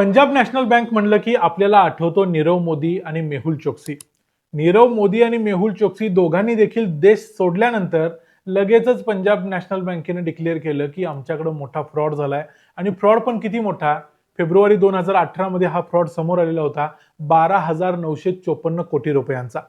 Punjab National bank म्हणलं की आपल्याला आठवतो नीरव मोदी आणि मेहुल चोक्सी. नीरव मोदी आणि मेहुल चोक्सी दोघांनी देखील देश सोडल्यानंतर लगेचच पंजाब नॅशनल बँकेने डिक्लेअर केलं की आमच्याकडे मोठा फ्रॉड झालाय. आणि फ्रॉड पण किती मोठा? फेब्रुवारी दोन हजार अठरामध्ये हा फ्रॉड समोर आलेला होता बारा हजार नऊशे चोपन्न कोटी रुपयांचा.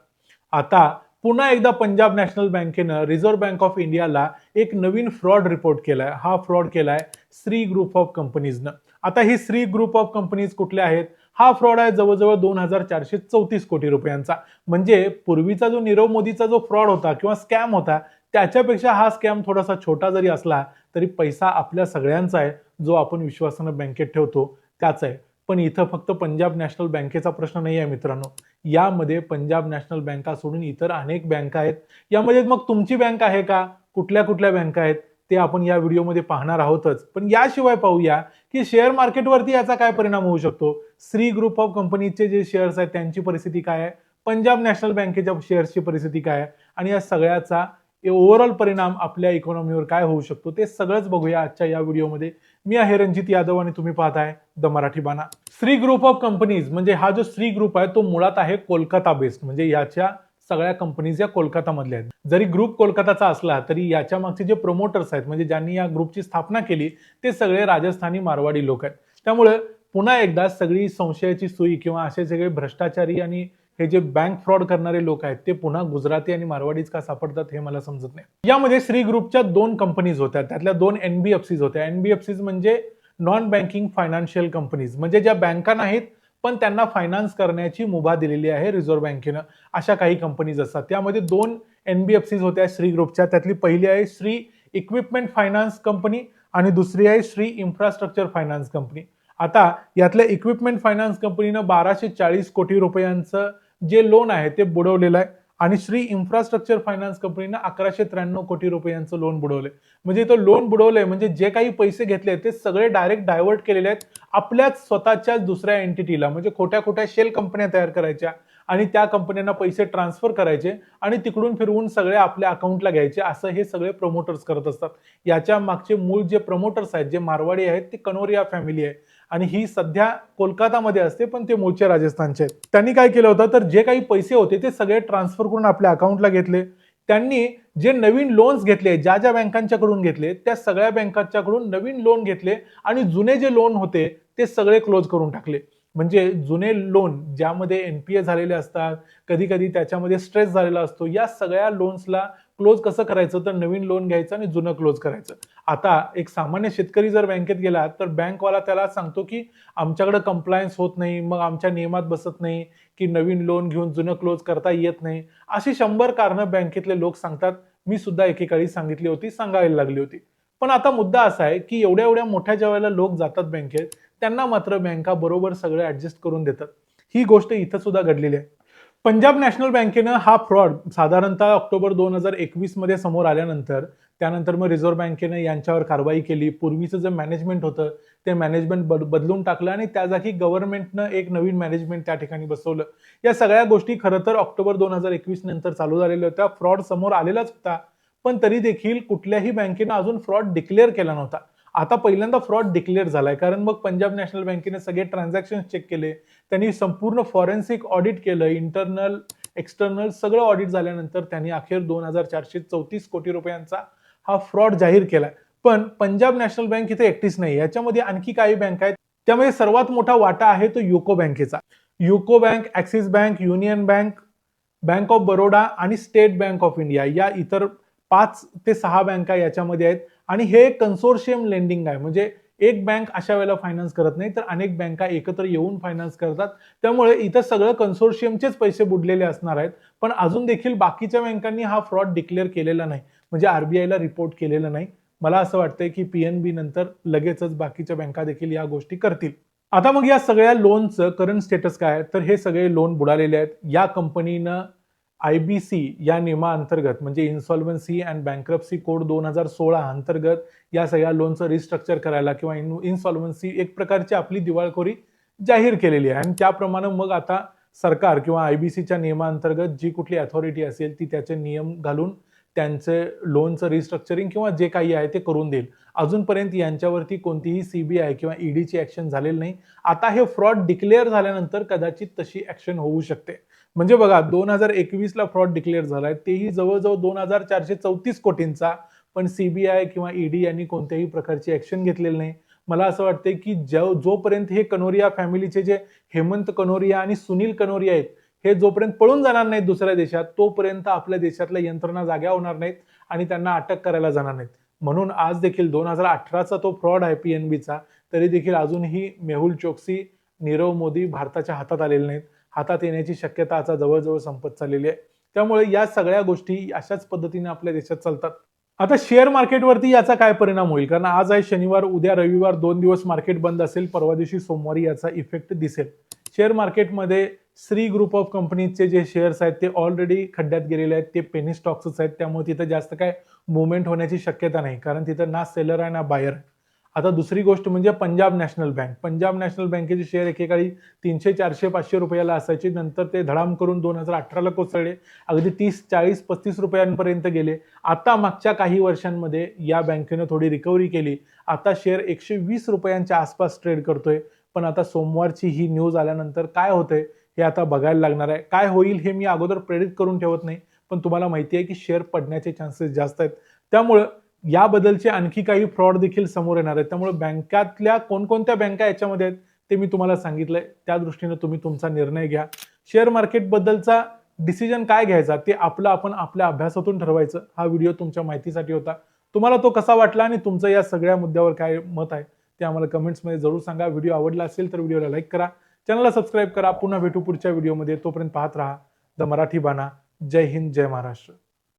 आता पुन्हा एकदा पंजाब नॅशनल बँकेनं रिझर्व्ह बँक ऑफ इंडियाला एक नवीन फ्रॉड रिपोर्ट केलाय. हा फ्रॉड केलाय श्री ग्रुप ऑफ कंपनीजनं. आता ही श्री ग्रुप ऑफ कंपनीज कुठल्या आहेत? हा फ्रॉड आहे जवळजवळ दोन हजार चारशे चौतीस कोटी रुपयांचा. म्हणजे पूर्वीचा जो नीरव मोदीचा जो फ्रॉड होता किंवा स्कॅम होता त्याच्यापेक्षा हा स्कॅम थोडासा छोटा जरी असला तरी पैसा आपल्या सगळ्यांचा आहे जो आपण विश्वासानं बँकेत ठेवतो त्याच आहे. पण इथं फक्त पंजाब नॅशनल बँकेचा प्रश्न नाही आहे मित्रांनो. यामध्ये पंजाब नॅशनल बँका सोडून इतर अनेक बँका आहेत. यामध्ये मग तुमची बँक आहे का? कुठल्या कुठल्या बँका आहेत? ते आपण या व्हिडिओमध्ये पाहणार आहोतच. पण याशिवाय पाहूया की शेअर मार्केटवरती याचा काय परिणाम होऊ शकतो? श्री ग्रुप ऑफ कंपनीचे जे शेअर्स आहेत त्यांची परिस्थिती काय आहे? पंजाब नॅशनल बँकेच्या शेअर्सची परिस्थिती काय आहे? आणि या सगळ्याचा ओव्हरऑल परिणाम आपल्या इकॉनॉमीवर काय होऊ शकतो? ते सगळंच बघूया आजच्या या व्हिडिओमध्ये. मी आहे रणजित यादव आणि तुम्ही पाहताय द मराठी बाणा. श्री ग्रुप ऑफ कंपनीज म्हणजे हा जो श्री ग्रुप आहे तो मुळात आहे कोलकाता बेस्ड म्हणजे याच्या सगळ्या कंपनीज या कोलकातामधल्या आहेत. जरी ग्रुप कोलकाताचा असला तरी याच्या मागचे जे प्रोमोटर्स आहेत म्हणजे ज्यांनी या ग्रुपची स्थापना केली ते सगळे राजस्थानी मारवाडी लोक आहेत. त्यामुळे पुन्हा एकदा सगळी संशयाची सुई किंवा असे सगळे भ्रष्टाचारी आणि हे जे बँक फ्रॉड करणारे लोक आहेत ते पुन्हा गुजराती आणि मारवाडीच का सापडतात हे मला समजत नाही. यामध्ये श्री ग्रुपच्या दोन कंपनीज होत्या. त्यातल्या दोन एनबीएफसीज होत्या. एनबीएफसीज म्हणजे नॉन बँकिंग फायनान्शियल कंपनीज म्हणजे ज्या बँका नाहीत पण त्यांना फायनान्स करण्याची मुभा दिलेली आहे रिझर्व्ह बँकेनं अशा काही कंपनीज असतात. त्यामध्ये दोन एनबीएफसीज होत्या श्री ग्रुपच्या त्यातली पहिली आहे श्री इक्विपमेंट फायनान्स कंपनी आणि दुसरी आहे श्री इन्फ्रास्ट्रक्चर फायनान्स कंपनी आता यातल्या इक्विपमेंट फायनान्स कंपनीनं बाराशे चाळीस कोटी रुपयांचं जे लोन आहे ते बुडवलेलं आहे. आणि श्री इन्फ्रास्ट्रक्चर फायनान्स कंपनीनं अकराशे त्र्याण्णव कोटी रुपयांचं लोन बुडवलंय. म्हणजे इथं लोन बुडवलंय म्हणजे जे काही पैसे घेतले ते सगळे डायरेक्ट डायव्हर्ट केलेले आहेत आपल्याच स्वतःच्या दुसऱ्या एंटिटीला म्हणजे खोट्या खोट्या शेल कंपन्या तयार करायच्या. आणि त्या कंपन्यांना पैसे ट्रान्सफर करायचे आणि तिकडून फिरवून सगळे आपल्या अकाउंटला घ्यायचे. असं हे सगळे प्रमोटर्स करत असतात. याच्या मागचे मूळ जे प्रमोटर्स आहेत जे मारवाडी आहेत ते कनोरिया फॅमिली आहे. आणि ही सध्या कोलकातामध्ये असते पण ते मूळचे राजस्थानचे आहेत. त्यांनी काय केलं होतं? तर जे काही पैसे होते ते सगळे ट्रान्सफर करून आपल्या अकाउंटला घेतले. त्यांनी जे नवीन लोन्स घेतले ज्या ज्या बँकांच्याकडून घेतले त्या सगळ्या बँकांच्याकडून नवीन लोन घेतले आणि जुने जे लोन होते ते सगळे क्लोज करून टाकले. म्हणजे जुने लोन ज्यामध्ये एनपीए झालेले असतात कधी कधी त्याच्यामध्ये स्ट्रेस झालेला असतो या सगळ्या लोन्सला क्लोज कसं करायचं? तर नवीन लोन घ्यायचं आणि जुनं क्लोज करायचं. आता एक सामान्य शेतकरी जर बँकेत गेला तर बँकवाला त्याला सांगतो की आमच्याकडे कंप्लायन्स होत नाही मग आमच्या नियमात बसत नाही की नवीन लोन घेऊन जुनं क्लोज करता येत नाही. अशी शंभर कारणं बँकेतले लोक सांगतात. मी सुद्धा एकेकाळी सांगितली होती सांगायला लागली होती. पण आता मुद्दा असा आहे की एवढ्या एवढ्या मोठ्या ज्या वेळेला लोक जातात बँकेत त्यांना मात्र बँका बरोबर सगळे ऍडजस्ट करून देतात. ही गोष्ट इथं सुद्धा घडलेली आहे. पंजाब नॅशनल बँकेनं हा फ्रॉड साधारणतः ऑक्टोबर दोन हजार एकवीसमध्ये समोर आल्यानंतर त्यानंतर मग रिझर्व्ह बँकेनं यांच्यावर कारवाई केली. पूर्वीचं जे मॅनेजमेंट होतं ते मॅनेजमेंट बद बदलून टाकलं आणि त्या जागी गव्हर्नमेंटनं एक नवीन मॅनेजमेंट त्या ठिकाणी बसवलं. या सगळ्या गोष्टी खरं तर ऑक्टोबर दोन हजार एकवीस नंतर चालू झालेल्या होत्या. फ्रॉड समोर आलेलाच होता. पण तरी देखील कुठल्याही बँकेनं अजून फ्रॉड डिक्लेअर केला नव्हता. आता पहिल्यांदा फ्रॉड डिक्लेअर झालाय. कारण मग पंजाब नॅशनल बँकेने सगळे ट्रान्झॅक्शन चेक केले. त्यांनी संपूर्ण फॉरेन्सिक ऑडिट केलं. इंटरनल एक्सटर्नल सगळं ऑडिट झाल्यानंतर त्यांनी अखेर दोन हजार चारशे चौतीस कोटी रुपयांचा हा फ्रॉड जाहीर केलाय पण पंजाब नॅशनल बँक इथे एकटीच नाही. याच्यामध्ये आणखी काही बँक आहेत. त्यामध्ये सर्वात मोठा वाटा आहे तो युको बँकेचा. UCO Bank Axis Bank Union Bank Bank of Baroda आणि स्टेट बँक ऑफ इंडिया या इतर पाच ते सहा बँका याच्यामध्ये आहेत. आणि हे कन्सोर्शियम लेंडिंग आहे. म्हणजे एक बँक अशा वेळेला फायनान्स करत नाही तर अनेक बँका एकत्र येऊन फायनान्स करतात. त्यामुळे इथं सगळं कन्सोर्शियमचेच पैसे बुडलेले असणार आहेत. पण अजून देखील बाकीच्या बँकांनी हा फ्रॉड डिक्लेअर केलेला नाही. म्हणजे आरबीआयला रिपोर्ट केलेला नाही. मला असं वाटतंय की पीएनबी नंतर लगेचच बाकीच्या बँका देखील या गोष्टी करतील. आता मग या सगळ्या लोनचं करंट स्टेटस काय आहे? तर हे सगळे लोन बुडालेले आहेत. या कंपनीनं आय बी सी या नियमाअंतर्गत म्हणजे इन्सॉल्वन्सी अँड बँक्रप्सी कोड दोन हजार सोळा अंतर्गत या सगळ्या लोनचं रिस्ट्रक्चर करायला किंवा इन इन्सॉल्वन्सी एक प्रकारची आपली दिवाळखोरी जाहीर केलेली आहे. आणि त्याप्रमाणे मग आता सरकार किंवा आय बी सीच्या नियमाअंतर्गत जी कुठली अथॉरिटी असेल ती त्याचे नियम घालून त्यांचे लोनचं रिस्ट्रक्चरिंग किंवा जे काही आहे ते करून देईल. अजूनपर्यंत यांच्यावरती कोणतीही सीबीआय किंवा ईडीची ऍक्शन झालेली नाही. आता हे फ्रॉड डिक्लेअर झाल्यानंतर कदाचित तशी ऍक्शन होऊ शकते. म्हणजे बघा दोन हजार एकवीस ला फ्रॉड डिक्लेअर झालाय तेही जवळजवळ दोन हजार चारशे चौतीस कोटींचा पण सीबीआय किंवा ईडी यांनी कोणत्याही प्रकारची ऍक्शन घेतलेली नाही. मला असं वाटतं की जो जोपर्यंत हे कनोरिया फॅमिलीचे जे हेमंत कनोरिया आणि सुनील कनोरिया आहेत हे जोपर्यंत पळून जाणार नाहीत दुसऱ्या देशात तोपर्यंत आपल्या देशातल्या यंत्रणा जाग्या होणार नाहीत आणि त्यांना अटक करायला जाणार नाहीत. म्हणून आज देखील दोन हजार अठराचा तो फ्रॉड आहे पीएनबीचा तरी देखील अजूनही मेहुल चोक्सी नीरव मोदी भारताच्या हातात आलेले नाहीत. हातात येण्याची शक्यता आता जवळजवळ संपत चाललेली आहे. त्यामुळे या सगळ्या गोष्टी अशाच पद्धतीने आपल्या देशात चालतात. आता शेअर मार्केटवरती याचा काय परिणाम होईल? कारण आज आहे शनिवार उद्या रविवार दोन दिवस मार्केट बंद असेल परवा दिवशी सोमवारी याचा इफेक्ट दिसेल. शेअर मार्केटमध्ये श्री ग्रुप ऑफ कंपनीजचे जे शेअर्स आहेत ते ऑलरेडी खड्ड्यात गेलेले आहेत. ते पेनी स्टॉक्सच आहेत. त्यामुळे तिथं जास्त काय मुवमेंट होण्याची शक्यता नाही. कारण तिथं ना सेलर आहे ना बायर आहे आता दुसरी गोष्ट म्हणजे Punjab National Bank. Punjab National बँकेचे शेअर एकेकाळी तीनशे चारशे पाचशे रुपयाला असायचे. नंतर ते धडाम करून दोन हजार अठराला कोसळले. अगदी तीस चाळीस पस्तीस रुपयांपर्यंत गेले. आता मागच्या काही वर्षांमध्ये या बँकेनं थोडी रिकव्हरी केली. आता शेअर एकशे वीस रुपयांच्या आसपास ट्रेड करतोय. पण आता सोमवारची ही न्यूज आल्यानंतर काय होतंय हे आता बघायला लागणार आहे. काय होईल हे मी अगोदर प्रेडिक्ट करून ठेवत नाही. पण तुम्हाला माहिती आहे की शेअर पडण्याचे चान्सेस जास्त आहेत. त्यामुळं याबद्दलचे आणखी काही फ्रॉड देखील समोर येणार आहेत. त्यामुळे बँकातल्या कोणकोणत्या बँका याच्यामध्ये आहेत ते मी तुम्हाला सांगितलंय. त्या दृष्टीने तुम्ही तुमचा निर्णय घ्या. शेअर मार्केटबद्दलचा डिसिजन काय घ्यायचा ते आपलं आपण आपल्या अभ्यासातून ठरवायचं. हा व्हिडिओ तुमच्या माहितीसाठी होता. तुम्हाला तो कसा वाटला आणि तुमचं या सगळ्या मुद्द्यावर काय मत आहे ते आम्हाला कमेंट्समध्ये जरूर सांगा. व्हिडिओ आवडला असेल तर व्हिडिओला लाईक करा. चॅनलला सबस्क्राईब करा. पुन्हा भेटू पुढच्या व्हिडिओमध्ये तोपर्यंत पाहत राहा. द मराठी बाणा. जय हिंद जय महाराष्ट्र.